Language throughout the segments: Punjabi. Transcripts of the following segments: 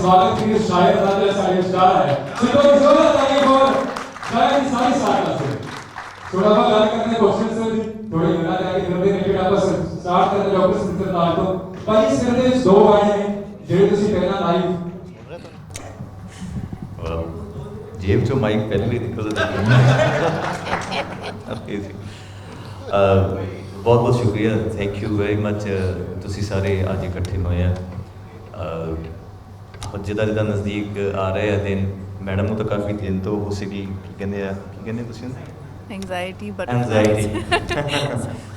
ਸਵਾਗਤ ਕਰੀਏ ਸ਼ਾਇਰ ਦਾ ਜਿਹੜਾ ਸਾਡੇ ਸਟਾਰ ਹੈ ਸਿੱਧੋ ਜ਼ੋਰ ਤਾਲੀ ਫੋਰ ਸ਼ਾਇਰ ਦੀ ਸਾਰੀ ਸਟਾਰ ਕਲਾਸ ਥੋੜਾ ਬਹੁਤ ਗੱਲ ਕਰਨੇ ਕੁਐਸਚਨਸ ਦੀ ਥੋੜੀ ਗੱਲਾਂ ਕਰਕੇ ਫਿਰ ਦੇ ਰਿਲੇਟਡ ਆਪਾਂ ਸਟਾਰਟ ਕਰਦੇ ਡਾਕਟਰ ਸਿੰਦਰ ਨਾਲ ਤੋਂ ਭਾਈ ਸਿਰ ਦੇ ਵਿੱਚ ਦੋ ਗਾਣੇ ਨੇ ਜਿਹੜੇ ਤੁਸੀਂ ਪਹਿਲਾਂ ਲਾਈਵ ਵਾਹ ਜੇਬ ਚੋਂ ਮਾਈਕ ਪਹਿਲੇ ਹੀ ਨਿਕਲਦਾ ਓਕੇ ਜੀ ਬਹੁਤ ਬਹੁਤ ਸ਼ੁਕਰੀਆ ਥੈਂਕ ਯੂ ਵੈਰੀ ਮੱਚ ਤੁਸੀਂ ਸਾਰੇ ਅੱਜ ਇਕੱਠੇ ਹੋਏ ਆ ਅਹ, ਜਿੱਦਾਂ ਜਿੱਦਾਂ ਨਜ਼ਦੀਕ ਆ ਰਹੇ ਆ ਦਿਨ ਮੈਡਮ ਨੂੰ ਤਾਂ ਕਾਫੀ ਦਿਨ ਤੋਂ ਹੋ ਸੀਗੀ ਕੀ ਕਹਿੰਦੇ ਆ ਕੀ ਕਹਿੰਦੇ ਤੁਸੀਂ ਐਂਜ਼ਾਇਟੀ ਬਟ ਐਂਜ਼ਾਈਟੀ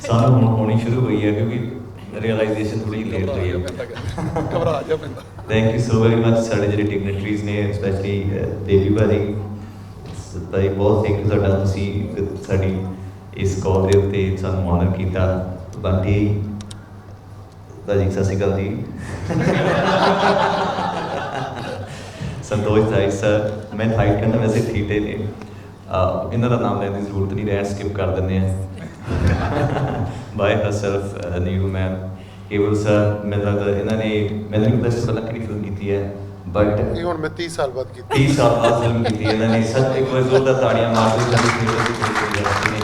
ਸਾਨੂੰ ਹੁਣ ਹੋਣੀ ਸ਼ੁਰੂ ਹੋਈ ਹੈ ਕਿਉਂਕਿ ਰਿਅਲਾਈਜੇਸ਼ਨ ਥੋੜੀ ਲੇਟ ਹੋਈ ਹੈ ਘਬਰਾ ਜਾ ਪੈਂਦਾ thank you so very much ਸਾਡੇ ਜਿਹੜੇ ਡਿਗਨਿਟਰੀਜ਼ ਨੇ ਸਪੈਸ਼ਲੀ ਦੇਵੀ ਭਾਜੀ। ਭਾਈ ਬਹੁਤ ਥੈਂਕ ਯੂ ਤੁਹਾਡਾ ਤੁਸੀਂ ਸਾਡੀ ਇਸ ਕਾਲ ਦੇ ਉੱਤੇ ਸਾਨੂੰ ਆਨਰ ਕੀਤਾ। ਬਾਕੀ ਭਾਜੀ ਸਤਿ ਸ਼੍ਰੀ ਅਕਾਲ ਜੀ। ਸੰਤੋਸ਼ ਸਾਈ ਸਰ ਮੈਂ ਹਾਈਟ ਕਰਨਾ ਵੈਸੇ ਹੈ ਨੇ ਇਹਨਾਂ ਦਾ ਨਾਮ ਲੈਣ ਦੀ ਜ਼ਰੂਰਤ ਨਹੀਂ ਰਹਿਣ ਸਕਿਪ ਕਰ ਦਿੰਦੇ ਆ by herself Neeru ma'am Kewal sir ਮੈਨੂੰ ਲੱਗਦਾ ਇਹਨਾਂ ਨੇ ਮੈਨੂੰ ਨਹੀਂ ਪਤਾ ਇਸ ਕਿਹੜੀ ਫਿਲਮ ਕੀਤੀ ਹੈ ਬਟ ਇਹ ਹੁਣ ਮੈਂ 30 ਸਾਲ ਬਾਅਦ ਕੀਤੀ। 30 ਸਾਲ ਬਾਅਦ ਫਿਲਮ ਕੀਤੀ ਇਹਨਾਂ ਨੇ। ਸੱਚ ਇੱਕ ਵਾਰ ਜ਼ੋਰਦਾਰ ਤਾੜੀਆਂ ਮਾਰ ਦਿਓ ਸਾਡੀ ਫਿਲਮ ਦੀ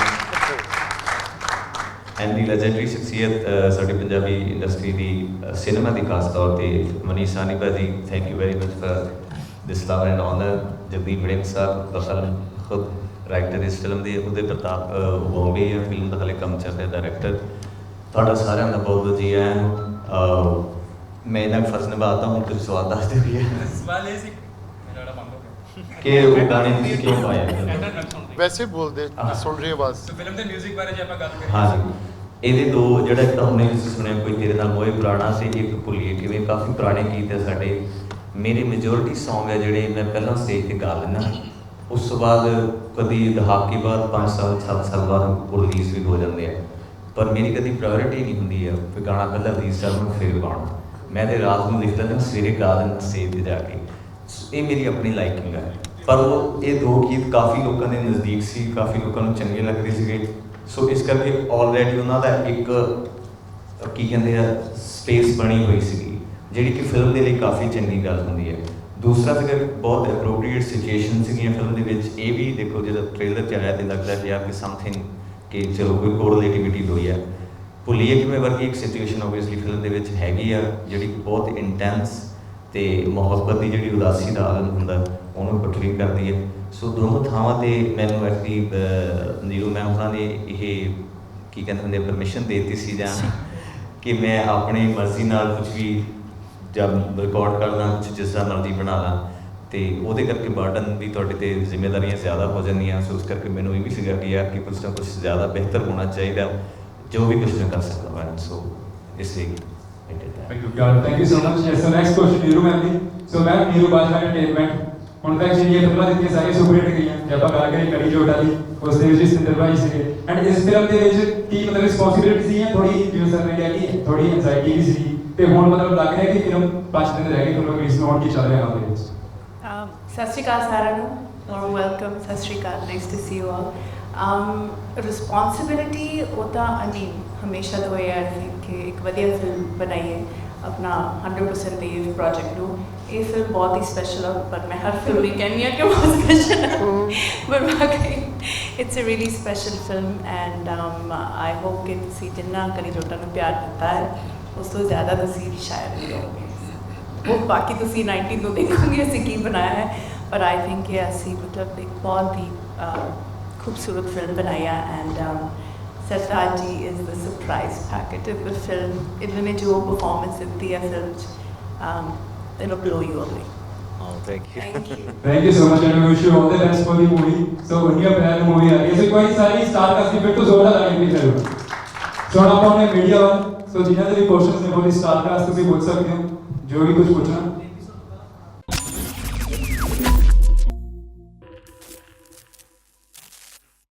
ਐਂਡ ਦੀ ਲੈਜੈਂਡਰੀ ਸ਼ਖਸੀਅਤ ਸਾਡੀ ਪੰਜਾਬੀ ਇੰਡਸਟਰੀ ਦੀ ਸਿਨੇਮਾ ਦੀ ਖਾਸ ਤੌਰ ਤੇ ਮਨੀਸ਼ ਸਾਨੀ ਭਾਜੀ thank you very much for this love and honour Jagdeep Warring Sahib the film ਖੁਦ ਰਾਈਟਰ ਇਸ ਫਿਲਮ ਦੇ ਉਹਦੇ ਪ੍ਰਤਾਪ ਬੰਬੇ ਹੈ ਫਿਲਮ ਦਾ ਹਲੇ ਕੰਮ ਚੱਲ ਰਿਹਾ ਡਾਇਰੈਕਟਰ ਤੁਹਾਡਾ ਸਾਰਿਆਂ ਦਾ ਬਹੁਤ ਬਹੁਤ ਜੀ ਆਇਆਂ ਨੂੰ ਮੈਂ ਇਹਨਾਂ ਫਰਜ਼ ਨਿਭਾਤਾ ਹੂੰ ਤੁਸੀਂ ਸਵਾਲ ਦੱਸ ਦਿਓ ਵੀ। ਸਵਾਲ ਇਹ ਸੀ ਮੇਰਾ ਕਿ ਉਹ ਗਾਣੇ ਤੁਸੀਂ ਕਿਉਂ ਪਾਇਆ ਵੈਸੇ ਬੋਲਦੇ। ਸੁਣ ਰਹੀ ਆਵਾਜ਼। ਫਿਲਮ ਦੇ 뮤직 ਬਾਰੇ ਜੇ ਆਪਾਂ ਗੱਲ ਕਰੀਏ। ਹਾਂ ਜੀ। ਇਹਦੇ ਦੋ ਜਿਹੜਾ ਇੱਕ ਤਾਂ ਹੁਣੇ ਤੁਸੀਂ ਸੁਣਿਆ ਕੋਈ ਤੇਰੇ ਨਾਲ ਮੋਏ ਪੁਰਾਣਾ ਸੀ ਇੱਕ ਭੁੱਲੀਏ ਕਿਵੇਂ? ਕਾਫੀ ਪੁਰਾਣੇ ਗੀਤ ਹੈ ਸਾਡੇ। ਮੇਰੇ ਮੈਜੋਰਿਟੀ Song ਹੈ ਜਿਹੜੇ ਮੈਂ ਪਹਿਲਾਂ ਸਟੇਜ ਤੇ ਗਾ ਲੈਂਦਾ ਉਸ ਤੋਂ ਬਾਅਦ ਕਦੀ ਦਹਾਕੇ ਬਾਅਦ 5 ਸਾਲ 7 ਸਾਲ ਬਾਅਦ ਉਹ ਰਿਲੀਜ਼ ਵੀ ਹੋ ਜਾਂਦੇ ਆ। ਪਰ ਮੇਰੀ ਕਦੀ ਪ੍ਰਾਇੋਰਟੀ ਨਹੀਂ ਹੁੰਦੀ ਹੈ ਕਿ ਗਾਣਾ ਪਹਿਲਾਂ ਰਿਲੀਜ਼ ਕਰਨਾ ਫਿਰ ਗਾਉਣਾ। ਮੈਂ ਤੇ ਰਾਤ ਨੂੰ ਲਿਖ ਲੈਂਦਾ ਸਵੇਰੇ ਗਾ ਦਿੰਦਾ ਸਟੇਜ ਤੇ ਜਾ ਕੇ। ਇਹ ਮੇਰੀ ਆਪਣੀ ਲਾਈਕਿੰਗ ਹੈ ਪਰ ਉਹ, ਇਹ ਦੋ ਗੀਤ ਕਾਫੀ ਲੋਕਾਂ ਦੇ ਨਜ਼ਦੀਕ ਸੀ, ਕਾਫੀ ਲੋਕਾਂ ਨੂੰ ਚੰਗੇ ਲੱਗਦੇ ਸੀਗੇ। ਸੋ ਇਸ ਕਰਕੇ ਆਲਰੇਡੀ ਉਹਨਾਂ ਦਾ ਇੱਕ, ਕੀ ਕਹਿੰਦੇ ਆ ਸਪੇਸ ਬਣੀ ਹੋਈ ਸੀਗੀ। ਜਿਹੜੀ ਕਿ ਫਿਲਮ ਦੇ ਲਈ ਕਾਫੀ ਚੰਗੀ ਗੱਲ ਹੁੰਦੀ ਹੈ। ਦੂਸਰਾ ਫਿਰ ਬਹੁਤ ਐਪਰੋਪਰੀਏਟ ਸਿਚੁਏਸ਼ਨ ਸੀਗੀਆਂ ਫਿਲਮ ਦੇ ਵਿੱਚ। ਇਹ ਵੀ ਦੇਖੋ ਜਦੋਂ ਟ੍ਰੇਲਰ ਚ ਆਇਆ ਤੇ ਲੱਗਦਾ ਕਿ ਯਾਰ ਕਿ ਸਮਥਿੰਗ ਕਿ ਚਲੋ ਕੋਈ ਕੋਰਿਲੇਟਿਵਿਟੀ ਹੋਈ ਹੈ ਭੁੱਲੀਏ ਕਿਵੇਂ ਵਰਗੀ ਇੱਕ ਸਿਚੁਏਸ਼ਨ ਆਬਵੀਅਸਲੀ ਫਿਲਮ ਦੇ ਵਿੱਚ ਹੈਗੀ ਆ ਜਿਹੜੀ ਬਹੁਤ ਇੰਟੈਂਸ ਤੇ ਮੁਹੱਬਤ ਦੀ ਜਿਹੜੀ ਉਦਾਸੀ ਦਾ ਆਲਮ ਹੁੰਦਾ ਉਹਨੂੰ ਪੋਰਟਰੇ ਕਰਦੀ ਹੈ। ਸੋ ਦੋਨੋਂ ਥਾਵਾਂ ਤੇ ਮੈਨੂੰ ਐਕਚੁਅਲੀ ਨੀਰੂ ਮੈਮ ਉਹਨਾਂ ਨੇ ਇਹ ਕੀ ਕਹਿੰਦੇ ਹੁੰਦੇ ਪਰਮਿਸ਼ਨ ਦੇ ਦਿੱਤੀ ਸੀ ਜਾਂ ਕਿ ਮੈਂ ਆਪਣੀ ਮਰਜ਼ੀ ਨਾਲ ਕੁਝ ਵੀ ਜਦ ਰਿਕਾਰਡ ਕਰਦਾ ਕੁਝ ਜਿਸ ਦਾ ਮਰਜ਼ੀ ਬਣਾ ਲਾਂ ਤੇ ਉਹਦੇ ਕਰਕੇ ਬਰਡਨ ਵੀ ਤੁਹਾਡੇ ਤੇ ਜ਼ਿੰਮੇਵਾਰੀਆਂ ਜ਼ਿਆਦਾ ਹੋ ਜਾਂਦੀਆਂ ਸੋ ਉਸ ਕਰਕੇ ਮੈਨੂੰ ਇਹ ਵੀ ਸੀਗਾ ਕਿ ਯਾਰ ਕਿ ਕੁਝ ਨਾ ਕੁਝ ਜ਼ਿਆਦਾ ਬਿਹਤਰ ਹੋਣਾ ਚਾਹੀਦਾ ਜੋ ਵੀ ਕੁਝ ਕਰ ਸਕਦਾ ਹਾਂ ਸੋ ਇਸ ਲਈ I did that. Thank you, God. Thank you so much. Yes, so next question, Neeru ma'am the so ma'am Neeru Bajwa ਹੁਣ ਤੱਕ ਜਿਹੜੀਆਂ ਫਿਲਮਾਂ ਦਿੱਤੀਆਂ ਸਾਰੀਆਂ ਸੁਪਰ ਹਿੱਟ ਗਈਆਂ ਜੇ ਆਪਾਂ ਗੱਲ ਕਰੀਏ ਕੜੀ ਜੋਟਾ ਦੀ ਉਸ ਦੇ ਵਿੱਚ ਸਿੰਦਰ ਭਾਈ ਸੀਗੇ। ਐਂਡ ਇਸ ਫਿਲਮ ਦੇ ਵਿੱਚ ਕੀ ਮਤਲਬ ਰਿਸਪੌਂਸਿਬਿਲਿਟੀ ਸੀ ਜਾਂ ਥੋੜੀ ਜਿਵੇਂ ਸਰ ਨੇ ਕਿਹਾ ਕਿ ਥੋੜੀ ਐਂਜ਼ਾਈਟੀ ਵੀ ਸੀ ਤੇ ਹੁਣ ਮਤਲਬ ਲੱਗ ਰਿਹਾ ਕਿ ਫਿਲਮ 5 ਦਿਨ ਰਹਿ ਗਏ ਫਿਲਮ ਰਿਲੀਜ਼ ਨੂੰ ਹੁਣ ਕੀ ਚੱਲ ਰਿਹਾ ਹਾਲ ਦੇ ਵਿੱਚ। Um, ਸਤਿ ਸ਼੍ਰੀ ਅਕਾਲ ਸਾਰਿਆਂ ਨੂੰ ਔਰ welcome Sat Sri Akal nice to see you all um responsibility ਉਹ ਤਾਂ I mean ਹਮੇਸ਼ਾ ਤੋਂ ਇਹ ਹੈ ਕਿ ਇੱਕ ਵਧੀਆ ਫਿਲਮ ਬਣਾਈਏ। ਆਪਣਾ 100% ਦੇ ਇਸ ਪ੍ਰੋਜੈਕਟ ਨੂੰ। ਇਹ ਫਿਲਮ ਬਹੁਤ ਹੀ ਸਪੈਸ਼ਲ ਹੈ ਪਰ ਮੈਂ ਹਰ ਫਿਲਮ ਹੀ ਕਹਿੰਦੀ ਹਾਂ ਕਿ ਬਹੁਤ ਸਪੈਸ਼ਲ ਹੈ ਪਰ ਵਾਕਈ it's a really special film and I hope ਕਿ ਤੁਸੀਂ ਜਿੰਨਾ ਕਰੀ ਜੋਟਾ ਨੂੰ ਪਿਆਰ ਦਿੱਤਾ ਹੈ ਉਸ ਤੋਂ ਜ਼ਿਆਦਾ ਤੁਸੀਂ ਸ਼ਾਇਦ ਵੀ ਹੋਗੇ ਉਹ ਬਾਕੀ ਤੁਸੀਂ 19 ਤੋਂ ਦੇਖੋਗੇ ਅਸੀਂ ਕੀ ਬਣਾਇਆ ਹੈ। ਪਰ ਆਈ ਥਿੰਕ ਕਿ ਅਸੀਂ ਮਤਲਬ ਇੱਕ ਬਹੁਤ ਹੀ ਖੂਬਸੂਰਤ ਫਿਲਮ ਬਣਾਈ ਹੈ and Sartaji is the surprise packet of the film. It will make your performance in the film. Um, it'll blow you away. Oh, thank you. Thank you. thank you so much, and we wish you all the best for the movie. So, when you plan the movie, ऐसे कोई सारी स्टार का स्क्रिप्ट तो जोड़ा लगेगी जरूर। जोड़ा अपने मीडिया वन, तो जिन्हें तेरी क्वेश्चंस ने the star cast, भी बोल सकते हो, जो भी कुछ पूछना।